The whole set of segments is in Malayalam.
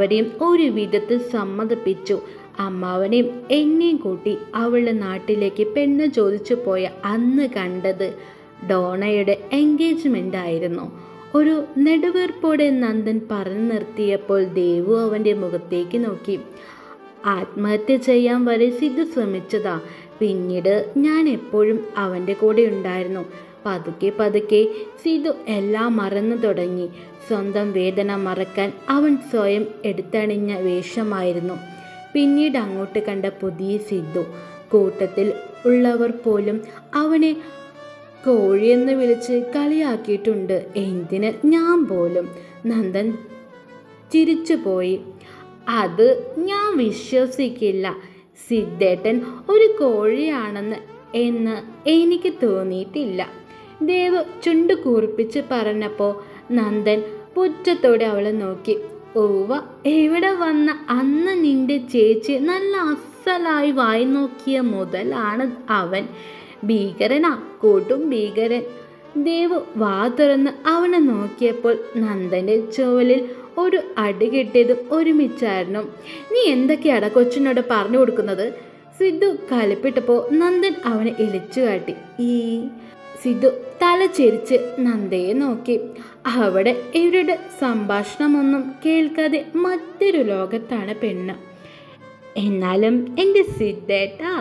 അമ്മാവനെയും ഒരു വിധത്തിൽ സമ്മതിപ്പിച്ചു. അമ്മാവനെയും എന്നെയും കൂട്ടി അവളുടെ നാട്ടിലേക്ക് പെണ്ണ് ചോദിച്ചു പോയ അന്ന് കണ്ടത് ഡോണയുടെ എൻഗേജ്മെന്റ് ആയിരുന്നു. ഒരു നെടുവീർപ്പോടെ നന്ദൻ പറഞ്ഞു നിർത്തിയപ്പോൾ ദേവു അവന്റെ മുഖത്തേക്ക് നോക്കി. ആത്മഹത്യ ചെയ്യാൻ വരെ സിദ്ധു ശ്രമിച്ചതാ. പിന്നീട് ഞാൻ എപ്പോഴും അവന്റെ കൂടെ ഉണ്ടായിരുന്നു. പതുക്കെ പതുക്കെ സിതു എല്ലാം മറന്നു തുടങ്ങി. സ്വന്തം വേദന മറക്കാൻ അവൻ സ്വയം എടുത്തണിഞ്ഞ വേഷമായിരുന്നു. പിന്നീട് അങ്ങോട്ട് കണ്ട പുതിയ സിദ്ധു കൂട്ടത്തിൽ ഉള്ളവർ പോലും അവനെ കോഴിയെന്ന് വിളിച്ച് കളിയാക്കിയിട്ടുണ്ട്. എന്തിന്? ഞാൻ പോലും. നന്ദൻ ചിരിച്ചു പോയി. അത് ഞാൻ വിശ്വസിക്കില്ല. സിദ്ധേട്ടൻ ഒരു കോഴിയാണെന്ന് എന്ന് എനിക്ക് തോന്നിയിട്ടില്ല. ദേവ് ചുണ്ടു കൂർപ്പിച്ച് പറഞ്ഞപ്പോൾ നന്ദൻ പുറ്റത്തോടെ അവളെ നോക്കി. ഓവ എവിടെ വന്ന അന്ന് നിന്റെ ചേച്ചി നല്ല അസലായി വായി നോക്കിയ മുതലാണ് അവൻ. ഭീകരനാ കൂട്ടും ഭീകരൻ. ദേവ് വാ തുറന്ന് അവനെ നോക്കിയപ്പോൾ നന്ദന്റെ ചുവലിൽ ഒരു അടി കിട്ടിയതും ഒരുമിച്ചായിരുന്നു. നീ എന്തൊക്കെയാണ് കൊച്ചിനോട് പറഞ്ഞു കൊടുക്കുന്നത്? സിദ്ധു കലിപ്പിട്ടപ്പോൾ നന്ദൻ അവനെ ഇളിച്ചു കാട്ടി. ഈ സിദ്ധു തല ചെരിച്ച് നന്ദയെ നോക്കി. അവിടെ ഇവരുടെ സംഭാഷണമൊന്നും കേൾക്കാതെ മറ്റൊരു ലോകത്താണ് പെണ്ണ്. എന്നാലും എന്റെ സിദ്ധേട്ടാ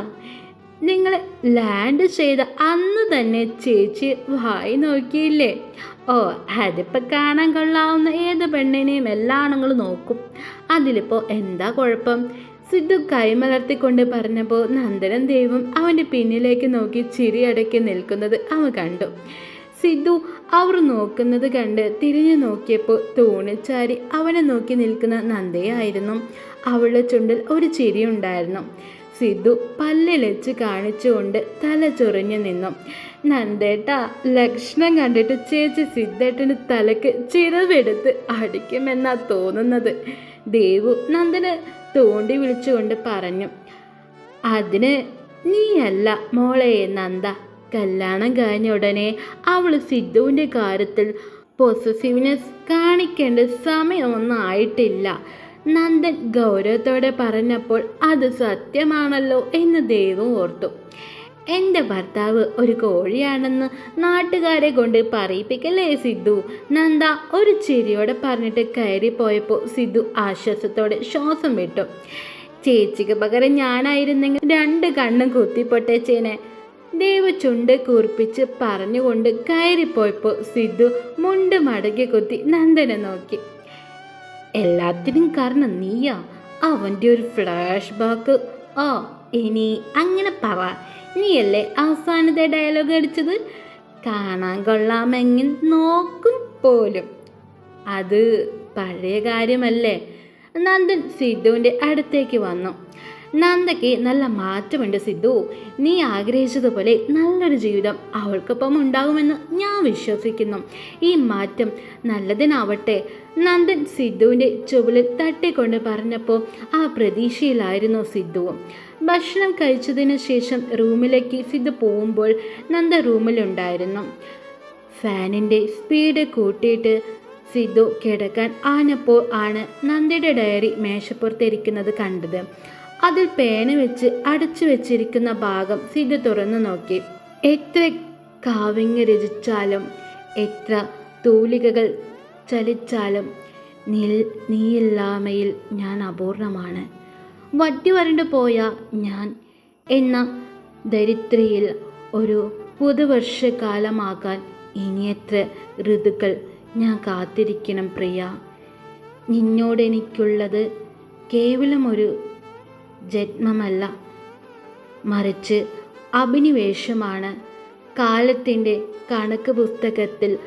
നിങ്ങൾ ലാൻഡ് ചെയ്ത അന്ന് തന്നെ ചേച്ചി വായി നോക്കിയില്ലേ? ഓ അതിപ്പോൾ കാണാൻ കൊള്ളാവുന്ന ഏത് പെണ്ണിനെയും എല്ലാ ആണുങ്ങളും നോക്കും. അതിലിപ്പോൾ എന്താ കുഴപ്പം? സിദ്ധു കൈമലർത്തിക്കൊണ്ട് പറഞ്ഞപ്പോൾ നന്ദനം ദേവും അവന്റെ പിന്നിലേക്ക് നോക്കി ചിരിയടക്കി നിൽക്കുന്നത് അവ കണ്ടു. സിദ്ധു അവർ നോക്കുന്നത് കണ്ട് തിരിഞ്ഞു നോക്കിയപ്പോൾ തൂണിച്ചാരി അവനെ നോക്കി നിൽക്കുന്ന നന്ദയായിരുന്നു. അവളുടെ ചുണ്ടിൽ ഒരു ചിരിയുണ്ടായിരുന്നു സിദ്ധു പല്ലിലച്ച് കാണിച്ചുകൊണ്ട് തല ചൊറിഞ്ഞു നിന്നു. നന്ദേട്ട ലക്ഷണം കണ്ടിട്ട് ചേച്ചി സിദ്ധേട്ടന് തലക്ക് ചിറവെടുത്ത് അടിക്കുമെന്നാ തോന്നുന്നത്. ദേവു നന്ദന് തോണ്ടി വിളിച്ചുകൊണ്ട് പറഞ്ഞു അതിന് നീയല്ല മോളെ നന്ദ. കല്യാണം കഴിഞ്ഞ ഉടനെ അവൾ സിദ്ധുവിന്റെ കാര്യത്തിൽ പോസസീവ്നെസ് കാണിക്കേണ്ട സമയമൊന്നും ആയിട്ടില്ല നന്ദൻ ഗൗരവത്തോടെ പറഞ്ഞപ്പോൾ അത് സത്യമാണല്ലോ എന്ന് ദൈവം ഓർത്തു. എന്റെ ഭർത്താവ് ഒരു കോഴിയാണെന്ന് നാട്ടുകാരെ കൊണ്ട് പറയിപ്പിക്കല്ലേ സിദ്ധു? നന്ദ ഒരു ചിരിയോടെ പറഞ്ഞിട്ട് കയറിപ്പോയപ്പോൾ സിദ്ധു ആശ്വാസത്തോടെ ശ്വാസം വിട്ടു. ചേച്ചിക്ക് പകരം ഞാനായിരുന്നെങ്കിൽ രണ്ട് കണ്ണും കുത്തിപ്പൊട്ടേച്ചേനെ ദേവ് ചുണ്ട് കൂർപ്പിച്ച് പറഞ്ഞുകൊണ്ട് കയറിപ്പോയപ്പോൾ സിദ്ധു മുണ്ട് മടക്കി കുത്തി നന്ദനെ നോക്കി. എല്ലാത്തിനും കാരണം നീയാ. അവന്റെ ഒരു ഫ്ലാഷ് ബാക്ക്. ഓ ഇനി അങ്ങനെ പറ. നീയല്ലേ അവസാനത്തെ ഡയലോഗ് അടിച്ചത്? കാണാൻ കൊള്ളാമെങ്കിൽ നോക്കും പോലും. അത് പഴയ കാര്യമല്ലേ? നന്ദൻ സിദ്ധുവിന്റെ അടുത്തേക്ക് വന്നു. നന്ദയ്ക്ക് നല്ല മാറ്റമുണ്ട് സിദ്ധു. നീ ആഗ്രഹിച്ചതുപോലെ നല്ലൊരു ജീവിതം അവൾക്കൊപ്പം ഉണ്ടാകുമെന്ന് ഞാൻ വിശ്വസിക്കുന്നു. ഈ മാറ്റം നല്ലതിനാവട്ടെ. നന്ദൻ സിദ്ധുവിന്റെ ചുവലിൽ തട്ടിക്കൊണ്ട് പറഞ്ഞപ്പോൾ ആ പ്രതീക്ഷയിലായിരുന്നു സിദ്ധുവും ഭക്ഷണം കഴിച്ചതിന് ശേഷം റൂമിലേക്ക് സിദ്ധു പോകുമ്പോൾ നന്ദ റൂമിലുണ്ടായിരുന്നു. ഫാനിന്റെ സ്പീഡ് കൂട്ടിയിട്ട് സിദ്ധു കിടക്കാൻ ആനപ്പോൾ ആണ് നന്ദയുടെ ഡയറി മേശപ്പുറത്തിരിക്കുന്നത് കണ്ടത്. അതിൽ പേന വെച്ച് അടച്ചു വെച്ചിരിക്കുന്ന ഭാഗം സിദ്ധു തുറന്നു നോക്കി. എത്ര കാവ്യങ്ങ് രചിച്ചാലും എത്ര തൂലികകൾ ചലിച്ചാലും നീ നീയില്ലാമയിൽ ഞാൻ അപൂർണമാണ്. വറ്റി വരണ്ടു പോയ ഞാൻ എന്ന ദരിദ്രയിൽ ഒരു പുതുവർഷകാലമാകാൻ ഇനിയെത്ര ഋതുക്കൾ ഞാൻ കാത്തിരിക്കണം പ്രിയ. നിന്നോടെനിക്കുള്ളത് കേവലം ഒരു ജന്മമല്ല. മറിച്ച് അഭിനിവേശമാണ്. കാലത്തിന്റെ കണക്ക് പുസ്തകത്തിൽ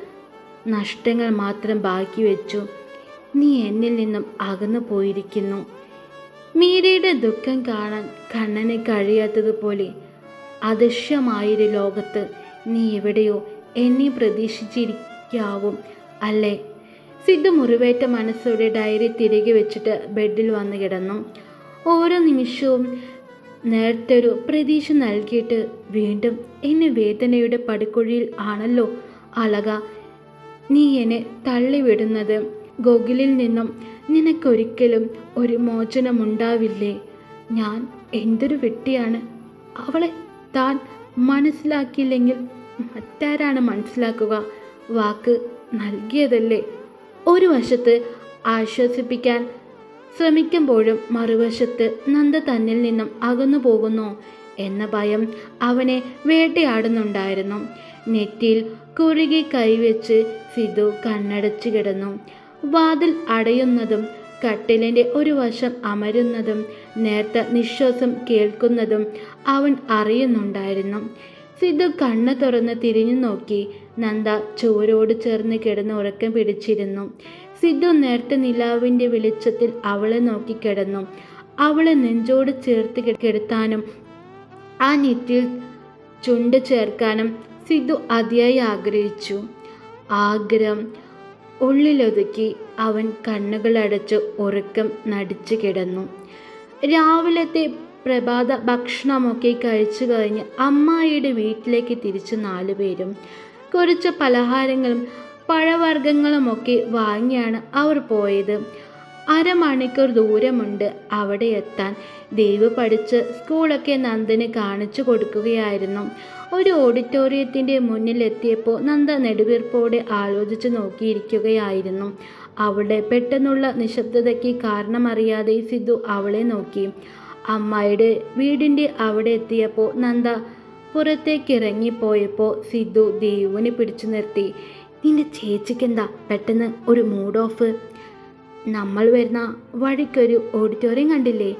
നഷ്ടങ്ങൾ മാത്രം ബാക്കി വെച്ചു. നീ എന്നിൽ നിന്നും അകന്നു പോയിരിക്കുന്നു. മീരയുടെ ദുഃഖം കാണാൻ കണ്ണന് കഴിയാത്തതുപോലെ അദൃശ്യമായൊരു ലോകത്ത് നീ എവിടെയോ എന്നെ പ്രതീക്ഷിച്ചിരിക്കാവും അല്ലേ? സിദ്ധു മുറിവേറ്റ മനസ്സോടെ ഡയറി തിരികെ വെച്ചിട്ട് ബെഡിൽ വന്ന് കിടന്നു. ഓരോ നിമിഷവും നേരത്തൊരു പ്രതീക്ഷ നൽകിയിട്ട് വീണ്ടും എന്നെ വേദനയുടെ പടിക്കുഴിയിൽ ആണല്ലോ അളക. നീ എന്നെ തള്ളിവിടുന്നത്. ഗോകുലിൽ നിന്നും നിനക്കൊരിക്കലും ഒരു മോചനമുണ്ടാവില്ലേ? ഞാൻ എന്തൊരു വെട്ടിയാണ് അവളെ താൻ മനസ്സിലാക്കിയില്ലെങ്കിൽ മറ്റാരാണ് മനസ്സിലാക്കുക? വാക്ക് നൽകിയതല്ലേ? ഒരു വശത്ത് ആശ്വസിപ്പിക്കാൻ ശ്രമിക്കുമ്പോഴും മറുവശത്ത് നന്ദ തന്നിൽ നിന്നും അകന്നു പോകുന്നു എന്ന ഭയം അവനെ വേട്ടയാടുന്നുണ്ടായിരുന്നു. നെറ്റിയിൽ കുറുകി കൈവച്ച് സിധു കണ്ണടച്ചു കിടന്നു. വാതിൽ അടയുന്നതും കട്ടിലിന്റെ ഒരു വശം അമരുന്നതും നേർത്ത നിശ്വാസം കേൾക്കുന്നതും അവൻ അറിയുന്നുണ്ടായിരുന്നു. സിധു കണ്ണ് തുറന്ന് തിരിഞ്ഞു നോക്കി. നന്ദ ചുവരോട് ചേർന്ന് കിടന്ന് ഉറക്കം പിടിച്ചിരുന്നു. സിദ്ധു നേരത്തെ നിലാവിന്റെ വെളിച്ചത്തിൽ അവളെ നോക്കി കിടന്നു. അവളെ നെഞ്ചോട് ചേർത്ത് കിടത്താനും ആ നെറ്റിൽ ചുണ്ട് ചേർക്കാനും സിദ്ധു അതിയായി ആഗ്രഹിച്ചു ആഗ്രഹം ഉള്ളിലൊതുക്കി അവൻ കണ്ണുകളടച്ച് ഉറക്കം നടിച്ചു കിടന്നു രാവിലത്തെ പ്രഭാത ഭക്ഷണമൊക്കെ കഴിച്ചു കഴിഞ്ഞ് അമ്മായിയുടെ വീട്ടിലേക്ക് തിരിച്ചു നാലുപേരും കുറച്ച് പലഹാരങ്ങളും പഴവർഗങ്ങളുമൊക്കെ വാങ്ങിയാണ് അവർ പോയത് അരമണിക്കൂർ ദൂരമുണ്ട് അവിടെ എത്താൻ. ദേവ് പഠിച്ച് സ്കൂളൊക്കെ നന്ദന് കാണിച്ചു കൊടുക്കുകയായിരുന്നു. ഒരു ഓഡിറ്റോറിയത്തിന്റെ മുന്നിലെത്തിയപ്പോൾ നന്ദ നെടുവീർപ്പോടെ ആലോചിച്ച് നോക്കിയിരിക്കുകയായിരുന്നു. അവിടെ പെട്ടെന്നുള്ള നിശബ്ദതയ്ക്ക് കാരണമറിയാതെ സിദ്ധു അവളെ നോക്കി. അമ്മായിയുടെ വീടിന്റെ അവിടെ എത്തിയപ്പോൾ നന്ദ പുറത്തേക്ക് ഇറങ്ങിപ്പോയപ്പോൾ സിദ്ധു ദേവുവിനെ പിടിച്ചു നിർത്തി. നിന്റെ ചേച്ചിക്കെന്താ? പെട്ടെന്ന് ഒരു മൂഡ് ഓഫ്? നമ്മൾ വരുന്ന വഴിക്കൊരു ഓഡിറ്റോറിയം കണ്ടില്ലേ?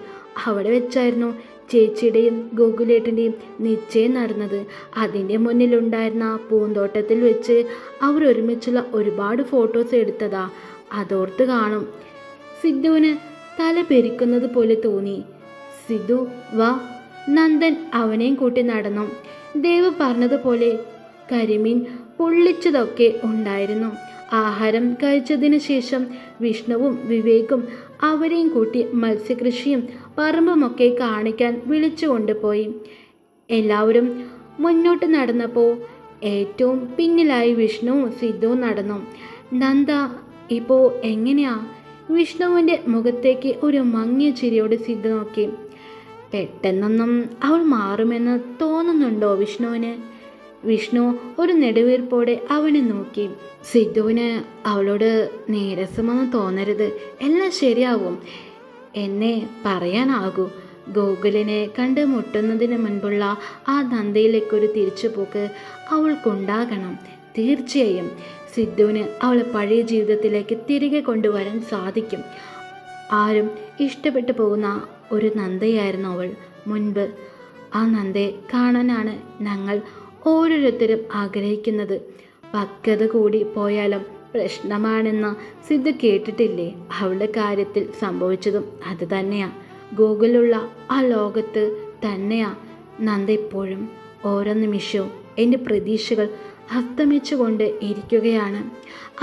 അവിടെ വെച്ചായിരുന്നു ചേച്ചിയുടെയും ഗോകുലേട്ടന്റെയും നിശ്ചയം നടന്നത്. അതിന്റെ മുന്നിലുണ്ടായിരുന്ന പൂന്തോട്ടത്തിൽ വെച്ച് അവർ ഒരുമിച്ചുള്ള ഒരുപാട് ഫോട്ടോസ് എടുത്തതാ. അതോർത്ത് കാണും. സിദ്ധുവിന് തല പെരിക്കുന്നത് പോലെ തോന്നി. സിദ്ധു വാ. നന്ദൻ അവനെയും കൂട്ടി നടന്നു. ദേവ് പറഞ്ഞതുപോലെ കരിമീൻ പൊള്ളിച്ചതൊക്കെ ഉണ്ടായിരുന്നു. ആഹാരം കഴിച്ചതിന് ശേഷം വിഷ്ണുവും വിവേകും അവരെയും കൂട്ടി മത്സ്യകൃഷിയും പറമ്പുമൊക്കെ കാണിക്കാൻ വിളിച്ചു കൊണ്ടുപോയി. എല്ലാവരും മുന്നോട്ട് നടന്നപ്പോൾ ഏറ്റവും പിന്നിലായി വിഷ്ണുവും സിദ്ധുവും നടന്നു. നന്ദ ഇപ്പോൾ എങ്ങനെയാ? വിഷ്ണുവിന്റെ മുഖത്തേക്ക് ഒരു മങ്ങിയ ചിരിയോട് സിദ്ധു നോക്കി. പെട്ടെന്നൊന്നും അവൾ മാറുമെന്ന് തോന്നുന്നുണ്ടോ വിഷ്ണുവിന്? വിഷ്ണു ഒരു നെടുവീർപ്പോടെ അവനെ നോക്കി. സിദ്ധുവിന് അവളോട് നീരസമൊന്നും തോന്നരുത്. എല്ലാം ശരിയാവും. എന്നെ പറയാനാകൂ. ഗോകുലിനെ കണ്ടുമുട്ടുന്നതിന് മുൻപുള്ള ആ നന്ദയിലേക്കൊരു തിരിച്ചുപോക്ക് അവൾക്കുണ്ടാകണം. തീർച്ചയായും സിദ്ധുവിന് അവളെ പഴയ ജീവിതത്തിലേക്ക് തിരികെ കൊണ്ടുവരാൻ സാധിക്കും. ആരും ഇഷ്ടപ്പെട്ടു പോകുന്ന ഒരു നന്ദയായിരുന്നു അവൾ. മുൻപ് ആ നന്ദയെ കാണാനാണ് ഞങ്ങൾ ഓരോരുത്തരും ആഗ്രഹിക്കുന്നത്. പക്വത കൂടി പോയാലും പ്രശ്നമാണെന്ന് സിദ്ധു കേട്ടിട്ടില്ലേ? അവളുടെ കാര്യത്തിൽ സംഭവിച്ചതും അത് തന്നെയാ. ഗൂഗിളുള്ള ആ ലോകത്ത് തന്നെയാ. നന്ദ ഇപ്പോഴും ഓരോ നിമിഷവും എന്റെ പ്രതീക്ഷകൾ അസ്തമിച്ചുകൊണ്ട് ഇരിക്കുകയാണ്.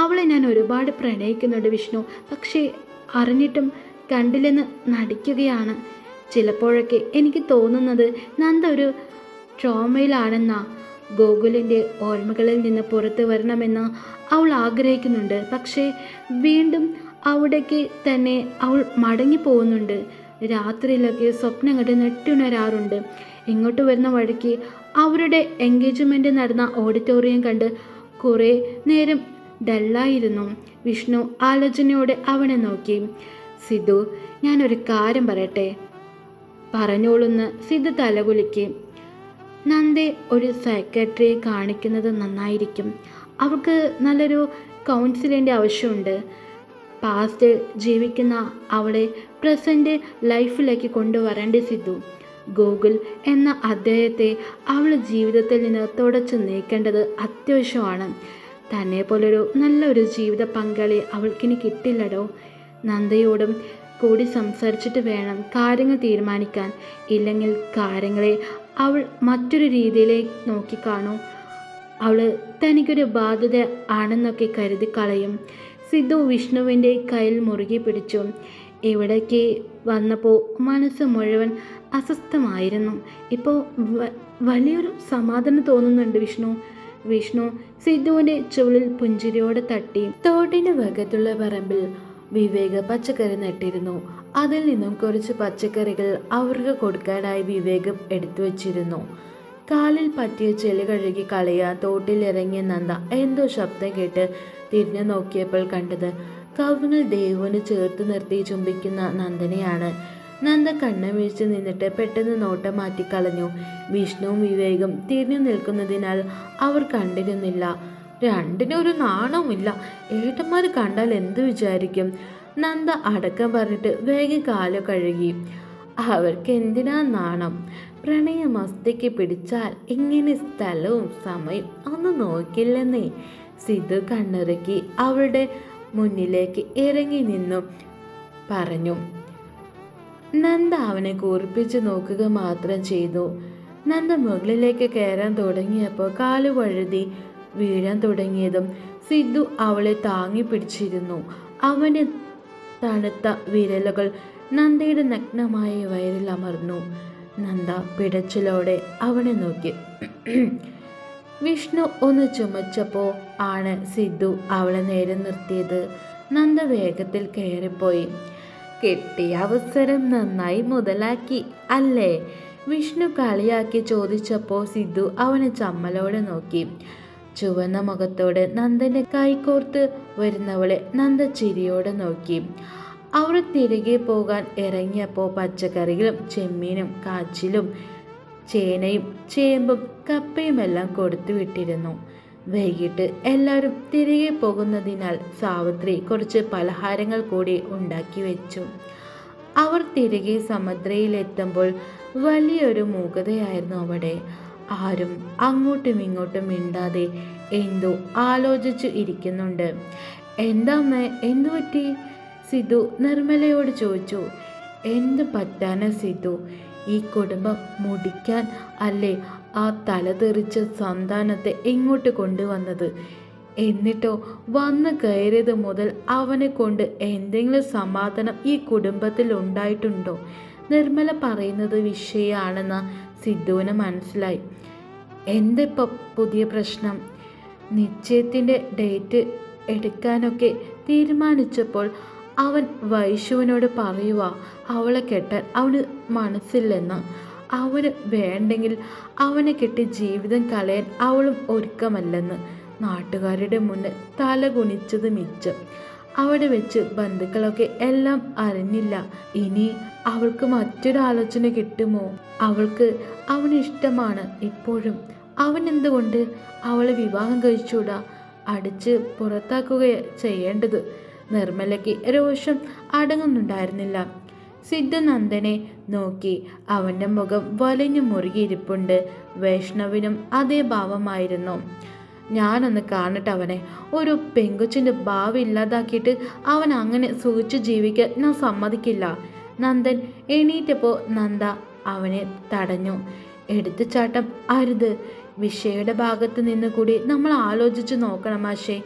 അവളെ ഞാൻ ഒരുപാട് പ്രണയിക്കുന്നുണ്ട് വിഷ്ണു. പക്ഷേ അറിഞ്ഞിട്ടും കണ്ടില്ലെന്ന് നടിക്കുകയാണ്. ചിലപ്പോഴൊക്കെ എനിക്ക് തോന്നുന്നത് നന്ദ ഒരു ട്രോമയിലാണെന്നാ ഗോകുലിന്റെ ഓർമ്മകളിൽ നിന്ന് പുറത്തു വരണമെന്ന് അവൾ ആഗ്രഹിക്കുന്നുണ്ട്. പക്ഷേ വീണ്ടും അവിടേക്ക് തന്നെ അവൾ മടങ്ങി പോകുന്നുണ്ട് രാത്രിയിലൊക്കെ സ്വപ്നം കണ്ട് നെട്ടുണരാറുണ്ട്. ഇങ്ങോട്ട് വരുന്ന വഴിക്ക് അവരുടെ എൻഗേജ്മെന്റ് നടന്ന ഓഡിറ്റോറിയം കണ്ട് കുറേ നേരം ഡല്ലായിരുന്നു. വിഷ്ണു ആലോചനയോടെ അവനെ നോക്കി. സിദ്ധു ഞാനൊരു കാര്യം പറയട്ടെ? പറഞ്ഞോളുന്ന്. സിദ്ധു തലകുലുക്കി. നന്ദെ ഒരു സെക്രട്ടറിയെ കാണിക്കുന്നത് നന്നായിരിക്കും. അവൾക്ക് നല്ലൊരു കൗൺസിലിന്റെ ആവശ്യമുണ്ട്. പാസ്റ്റ് ജീവിക്കുന്ന അവളെ പ്രസന്റ് ലൈഫിലേക്ക് കൊണ്ടുവരേണ്ട സിദ്ധു. ഗൂഗിൾ എന്ന അദ്ദേഹത്തെ അവൾ ജീവിതത്തിൽ നിന്ന് തുടച്ചു നീക്കേണ്ടത് അത്യാവശ്യമാണ്. തന്നെ പോലൊരു നല്ലൊരു ജീവിത പങ്കാളി അവൾക്കിനി കിട്ടില്ലടോ. നന്ദയോടും കൂടി സംസാരിച്ചിട്ട് വേണം കാര്യങ്ങൾ തീരുമാനിക്കാൻ. ഇല്ലെങ്കിൽ കാര്യങ്ങളെ അവൾ മറ്റൊരു രീതിയിലേക്ക് നോക്കിക്കാണൂ. അവൾ തനിക്കൊരു ബാധ്യത ആണെന്നൊക്കെ കരുതി കളയും. സിദ്ധു വിഷ്ണുവിന്റെ കയ്യിൽ മുറുകെ പിടിച്ചു. ഇവിടേക്ക് വന്നപ്പോൾ മനസ്സ് മുഴുവൻ അസ്വസ്ഥമായിരുന്നു. ഇപ്പോൾ വലിയൊരു സമാധാനം തോന്നുന്നുണ്ട് വിഷ്ണു. വിഷ്ണു സിദ്ധുവിന്റെ ചുവളിൽ പുഞ്ചിരിയോടെ തട്ടി. തോട്ടിന്റെ വകത്തുള്ള പറമ്പിൽ വിവേക പച്ചക്കറി നട്ടിരുന്നു. അതിൽ നിന്നും കുറച്ച് പച്ചക്കറികൾ അവർക്ക് കൊടുക്കാനായി വിവേകം എടുത്തു വച്ചിരുന്നു. കാലിൽ പറ്റിയ ചെളി കഴുകി കളയാൻ തോട്ടിലിറങ്ങിയ നന്ദ എന്തോ ശബ്ദം കേട്ട് തിരിഞ്ഞു നോക്കിയപ്പോൾ കണ്ടത് കവുങ്ങൾ ദേവുവിന് ചേർത്ത് നിർത്തി ചുംബിക്കുന്ന നന്ദനെയാണ്. നന്ദ കണ്ണ വീഴ്ച നിന്നിട്ട് പെട്ടെന്ന് നോട്ടം മാറ്റിക്കളഞ്ഞു വിഷ്ണുവും വിവേകം തിരിഞ്ഞു നിൽക്കുന്നതിനാൽ അവർ കണ്ടിരുന്നില്ല. രണ്ടിനും ഒരു നാണവുമില്ല. ഏട്ടന്മാർ കണ്ടാൽ എന്ത് വിചാരിക്കും? നന്ദ അടക്കം പറഞ്ഞിട്ട് വേഗം കാലു കഴുകി. അവർക്ക് എന്തിനാ നാണം പ്രണയമസ്തിക്ക് പിടിച്ചാൽ ഇങ്ങനെ സ്ഥലവും സമയം ഒന്നും നോക്കില്ലെന്നേ. സിദ്ധു കണ്ണിറക്കി അവളുടെ മുന്നിലേക്ക് ഇറങ്ങി നിന്നു. പറഞ്ഞു നന്ദ അവനെ കൂർപ്പിച്ച് നോക്കുക മാത്രം ചെയ്തു. നന്ദ മുകളിലേക്ക് കയറാൻ തുടങ്ങിയപ്പോൾ കാലു വഴുതി വീഴാൻ തുടങ്ങിയതും സിദ്ധു അവളെ താങ്ങി പിടിച്ചിരുന്നു. അവന് തണുത്ത വിരലുകൾ നന്ദയുടെ നഗ്നമായ വയറിൽ അമർന്നു. നന്ദ പിടച്ചിലോടെ അവനെ നോക്കി. വിഷ്ണു ഒന്ന് ചുമച്ചപ്പോൾ ആണ് സിദ്ധു അവളെ നേരെ നിർത്തിയത്. നന്ദ വേഗത്തിൽ കയറിപ്പോയി. കിട്ടിയ അവസരം നന്നായി മുതലാക്കി അല്ലേ? വിഷ്ണു കളിയാക്കി ചോദിച്ചപ്പോൾ സിദ്ധു അവനെ ചമ്മലോടെ നോക്കി. ചുവന്ന മുഖത്തോടെ നന്ദന്റെ കൈകോർത്ത് വരുന്നവളെ നന്ദ ചിരിയോടെ നോക്കി. അവർ തിരികെ പോകാൻ ഇറങ്ങിയപ്പോൾ പച്ചക്കറികളും ചെമ്മീനും കാച്ചിലും ചേനയും ചേമ്പും കപ്പയുമെല്ലാം കൊടുത്തു വിട്ടിരുന്നു. വൈകിട്ട് എല്ലാവരും തിരികെ പോകുന്നതിനാൽ സാവിത്രി കുറച്ച് പലഹാരങ്ങൾ കൂടി ഉണ്ടാക്കി വെച്ചു. അവർ തിരികെ സമുദ്രയിലെത്തുമ്പോൾ വലിയൊരു മൂകതയായിരുന്നു അവിടെ. ആരും അങ്ങോട്ടും ഇങ്ങോട്ടും മിണ്ടാതെ എന്തോ ആലോചിച്ചു ഇരിക്കുന്നുണ്ട്. എന്താ അമ്മേ? എന്തു പറ്റി? സിദ്ധു നിർമ്മലയോട് ചോദിച്ചു. എന്ത് പറ്റാന സിദ്ധു? ഈ കുടുംബം മുടിക്കാൻ അല്ലേ ആ തലതെറിച്ച സന്താനത്തെ ഇങ്ങോട്ട് കൊണ്ടുവന്നത്? എന്നിട്ടോ വന്ന് കയറിയത് മുതൽ അവനെ കൊണ്ട് എന്തെങ്കിലും സമാധാനം ഈ കുടുംബത്തിൽ ഉണ്ടായിട്ടുണ്ടോ? നിർമ്മല പറയുന്നത് വിഷയമാണെന്ന് സിദ്ധുവിന് മനസ്സിലായി. എന്തിപ്പോൾ പുതിയ പ്രശ്നം? നിശ്ചയത്തിന്റെ ഡേറ്റ് എടുക്കാനൊക്കെ തീരുമാനിച്ചപ്പോൾ അവൻ വൈശുവിനോട് പറയുക അവളെ കെട്ടാൻ അവന് മനസ്സില്ലെന്ന്. അവന് വേണ്ടെങ്കിൽ അവനെ കെട്ടി ജീവിതം കളയാൻ അവളും ഒരുക്കമല്ലെന്ന്. നാട്ടുകാരുടെ മുന്നിൽ തല മിച്ചം. അവിടെ വെച്ച് ബന്ധുക്കളൊക്കെ എല്ലാം അറിഞ്ഞില്ല. ഇനി അവൾക്ക് മറ്റൊരാലോചന കിട്ടുമോ? അവൾക്ക് അവനിഷ്ടമാണ് ഇപ്പോഴും. അവൻ എന്തുകൊണ്ട് അവളെ വിവാഹം കഴിച്ചുകൂടാ? അടിച്ച് പുറത്താക്കുക ചെയ്യേണ്ടത്. നിർമ്മലയ്ക്ക് രോഷം അടങ്ങുന്നുണ്ടായിരുന്നില്ല. സിദ്ധനന്ദനെ നോക്കി അവന്റെ മുഖം വലിഞ്ഞു മുറുകിയിരിപ്പുണ്ട്. വൈഷ്ണവിനും അതേ ഭാവമായിരുന്നു. ഞാനൊന്ന് കാണട്ടെ അവനെ. ഒരു പെങ്കുച്ചിന്റെ ഭാവി ഇല്ലാതാക്കിയിട്ട് അവൻ അങ്ങനെ സൂചിച്ച് ജീവിക്കാൻ ഞാൻ സമ്മതിക്കില്ല. നന്ദൻ എണീറ്റപ്പോൾ നന്ദ അവനെ തടഞ്ഞു. എടുത്തുചാട്ടം അരുത്. വിഷയുടെ ഭാഗത്ത് നിന്ന് കൂടി നമ്മൾ ആലോചിച്ച് നോക്കണം ആശേ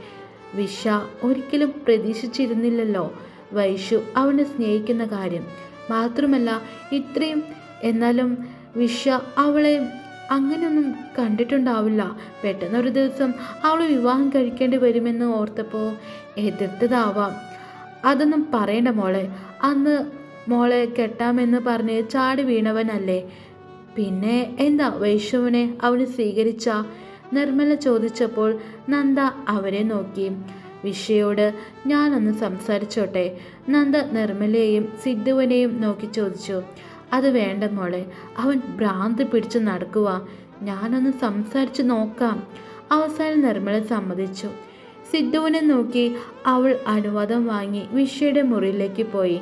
വിഷ ഒരിക്കലും പ്രതീക്ഷിച്ചിരുന്നില്ലല്ലോ. വൈഷു അവനെ സ്നേഹിക്കുന്ന കാര്യം. മാത്രമല്ല ഇത്രയും എന്നാലും വിഷ അവളെ അങ്ങനെയൊന്നും കണ്ടിട്ടുണ്ടാവില്ല. പെട്ടെന്നൊരു ദിവസം അവൾ വിവാഹം കഴിക്കേണ്ടി വരുമെന്ന് ഓർത്തപ്പോൾ എതിർത്തതാവാം. അതൊന്നും പറയണ്ട മോളെ. അന്ന് മോളെ കെട്ടാമെന്ന് പറഞ്ഞ് ചാടി വീണവനല്ലേ. പിന്നെ എന്താ വൈഷുവിനെ അവന് സ്വീകരിച്ച? നിർമ്മല ചോദിച്ചപ്പോൾ നന്ദ അവരെ നോക്കി. വിഷയോട് ഞാനൊന്ന് സംസാരിച്ചോട്ടെ? നന്ദ നിർമ്മലയെയും സിദ്ധുവിനെയും നോക്കി ചോദിച്ചു. അത് വേണ്ട മോളെ അവൻ ഭ്രാന്ത് പിടിച്ച് നടക്കുക ഞാനൊന്ന് സംസാരിച്ച് നോക്കാം. അവസാനം നിർമ്മല സമ്മതിച്ചു. സിദ്ധുവിനെ നോക്കി അവൾ അനുവാദം വാങ്ങി വിഷയുടെ മുറിയിലേക്ക് പോയി.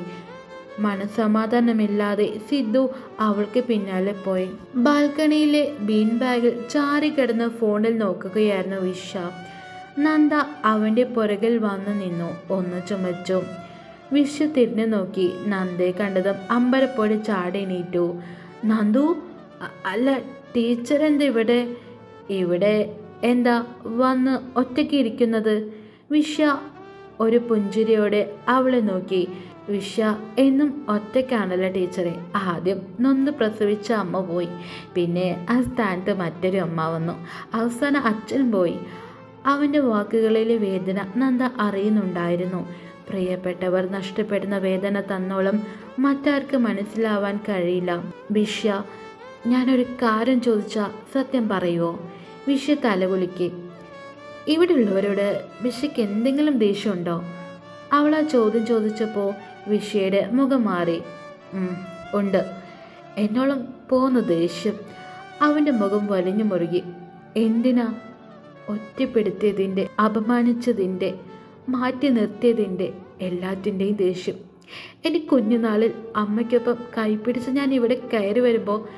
മനസമാധാനമില്ലാതെ സിദ്ധു അവൾക്ക് പിന്നാലെ പോയി. ബാൽക്കണിയിലെ ബീൻ ബാഗിൽ ചാരിക്കിടന്ന് ഫോണിൽ നോക്കുകയായിരുന്നു വിഷ നന്ദ അവന്റെ പുറകിൽ വന്നു നിന്നു. ഒന്ന് ചുമച്ചു. വിഷ തിരിഞ്ഞു നോക്കി. നന്ദയെ കണ്ടതും അമ്പരപ്പോടെ ചാടി എണീറ്റു. നന്ദു അല്ല ടീച്ചർ എന്താ ഇവിടെ? ഇവിടെ എന്താ വന്ന് ഒറ്റയ്ക്ക് ഇരിക്കുന്നത്? വിഷ ഒരു പുഞ്ചിരിയോടെ അവളെ നോക്കി. വിഷ എന്നും ഒറ്റയ്ക്കാണല്ലോ ടീച്ചറെ. ആദ്യം നൊന്ന് പ്രസവിച്ച അമ്മ പോയി. പിന്നെ ആ സ്ഥാനത്ത് മറ്റൊരു അമ്മ വന്നു. അവസാനം അച്ഛനും പോയി. അവന്റെ വാക്കുകളിലെ വേദന നന്ദ അറിയുന്നുണ്ടായിരുന്നു. പ്രിയപ്പെട്ടവർ നഷ്ടപ്പെടുന്ന വേദന തന്നോളം മറ്റാർക്ക് മനസ്സിലാവാൻ കഴിയില്ല. വിഷ്യ ഞാനൊരു കാര്യം ചോദിച്ചാൽ സത്യം പറയുമോ വിഷ്യ തലകുലുക്കി ഇവിടെയുള്ളവരോട് വിഷയ്ക്ക് എന്തെങ്കിലും ദേഷ്യമുണ്ടോ? അവൾ ആ ചോദ്യം ചോദിച്ചപ്പോൾ വിഷയുടെ മുഖം മാറി. ഉണ്ട്. എന്നോളം പോന്ന ദേഷ്യം. അവന്റെ മുഖം വലിഞ്ഞു മുറുകി. എന്തിനാ? ഒറ്റപ്പെടുത്തിയതിന്റെ അപമാനിച്ചതിന്റെ മാറ്റി നിർത്തിയതിന്റെ എല്ലാത്തിന്റെയും ദേഷ്യം. എനിക്ക് കുഞ്ഞുനാളിൽ അമ്മയ്ക്കൊപ്പം കൈപ്പിടിച്ച് ഞാൻ ഇവിടെ കയറി വരുമ്പോൾ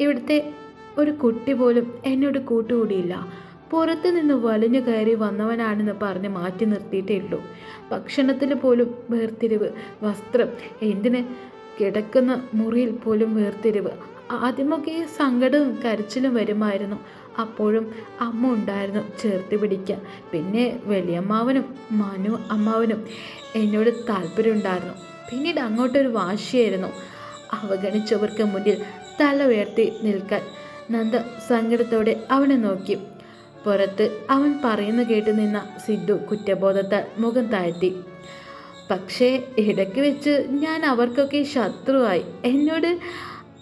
ഇവിടുത്തെ ഒരു കുട്ടി പോലും എന്നോട് കൂട്ടുകൂടിയില്ല. പുറത്ത് നിന്ന് വലിഞ്ഞു കയറി വന്നവനാണെന്ന് പറഞ്ഞ് മാറ്റി നിർത്തിയിട്ടേ ഉള്ളൂ. ഭക്ഷണത്തിൽ പോലും വേർതിരിവ്. വസ്ത്രം. എന്തിന്? കിടക്കുന്ന മുറിയിൽ പോലും വേർതിരിവ്. ആദ്യമൊക്കെ സങ്കടവും കരച്ചിലും വരുമായിരുന്നു. അപ്പോഴും അമ്മ ഉണ്ടായിരുന്നു ചേർത്ത് പിടിക്കാൻ. പിന്നെ വലിയമ്മാവനും മനു അമ്മാവനും എന്നോട് താല്പര്യമുണ്ടായിരുന്നു പിന്നീട് അങ്ങോട്ടൊരു വാശിയായിരുന്നു അവഗണിച്ചവർക്ക് മുന്നിൽ തല ഉയർത്തി നിൽക്കാൻ. നന്ദ സങ്കടത്തോടെ അവനെ നോക്കി. പുറത്ത് അവൻ പറയുന്നു കേട്ട് നിന്ന സിദ്ധു കുറ്റബോധത്താൽ മുഖം താഴ്ത്തി. പക്ഷേ ഇടയ്ക്ക് വെച്ച് ഞാൻ അവർക്കൊക്കെ ശത്രുവായി. എന്നോട്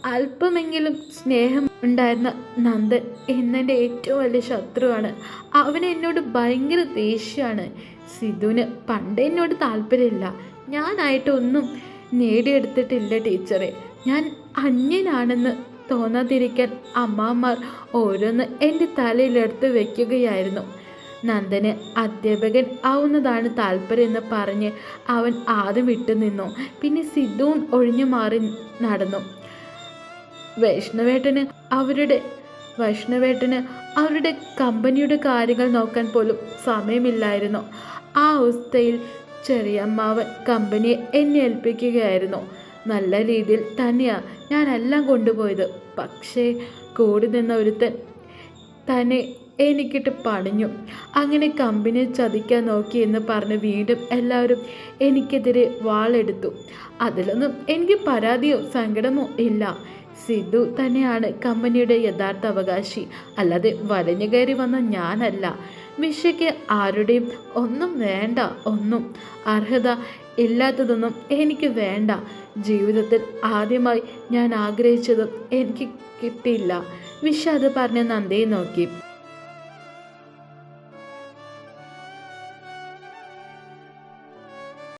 അല്പമെങ്കിലും സ്നേഹം ഉണ്ടായിരുന്ന നന്ദൻ ഇന്നെന്റെ ഏറ്റവും വലിയ ശത്രുവാണ്. അവന് എന്നോട് ഭയങ്കര ദേഷ്യമാണ്. സിധുവിന് പണ്ട് എന്നോട് താല്പര്യമില്ല. ഞാനായിട്ടൊന്നും നേടിയെടുത്തിട്ടില്ല ടീച്ചറെ. ഞാൻ അന്യനാണെന്ന് തോന്നാതിരിക്കാൻ അമ്മാമാർ ഓരോന്ന് എന്റെ തലയിലെടുത്ത് വയ്ക്കുകയായിരുന്നു നന്ദന് അധ്യാപകൻ ആവുന്നതാണ് താല്പര്യം എന്ന് പറഞ്ഞ് അവൻ ആദ്യം വിട്ടുനിന്നു പിന്നെ സിദ്ധുവും ഒഴിഞ്ഞു മാറി നടന്നു. വൈഷ്ണവേട്ടന് അവരുടെ വൈഷ്ണവേട്ടന് അവരുടെ കമ്പനിയുടെ കാര്യങ്ങൾ നോക്കാൻ പോലും സമയമില്ലായിരുന്നു. ആ അവസ്ഥയിൽ ചെറിയമ്മാവൻ കമ്പനിയെ എന്നെ ഏൽപ്പിക്കുകയായിരുന്നു. നല്ല രീതിയിൽ തന്നെയാണ് ഞാനെല്ലാം കൊണ്ടുപോയത്. പക്ഷേ കൂടി നിന്ന ഒരുത്തൻ തന്നെ എനിക്കിട്ട് പണിഞ്ഞു. അങ്ങനെ കമ്പനിയെ ചതിക്കാൻ നോക്കി എന്ന് പറഞ്ഞ് വീണ്ടും എല്ലാവരും എനിക്കെതിരെ വാളെടുത്തു. അതിലൊന്നും എനിക്ക് പരാതിയോ സങ്കടമോ ഇല്ല. സിദ്ധു തന്നെയാണ് കമ്പനിയുടെ യഥാർത്ഥ അവകാശി. അല്ലാതെ വലഞ്ഞു കയറി വന്ന ഞാനല്ല. വിഷയ്ക്ക് ആരുടെയും ഒന്നും വേണ്ട ഒന്നും അർഹത ഇല്ലാത്തതൊന്നും എനിക്ക് വേണ്ട. ജീവിതത്തിൽ ആദ്യമായി ഞാൻ ആഗ്രഹിച്ചതും എനിക്ക് കിട്ടിയില്ല. വിഷ അത് പറഞ്ഞ് നന്ദിയെ നോക്കി.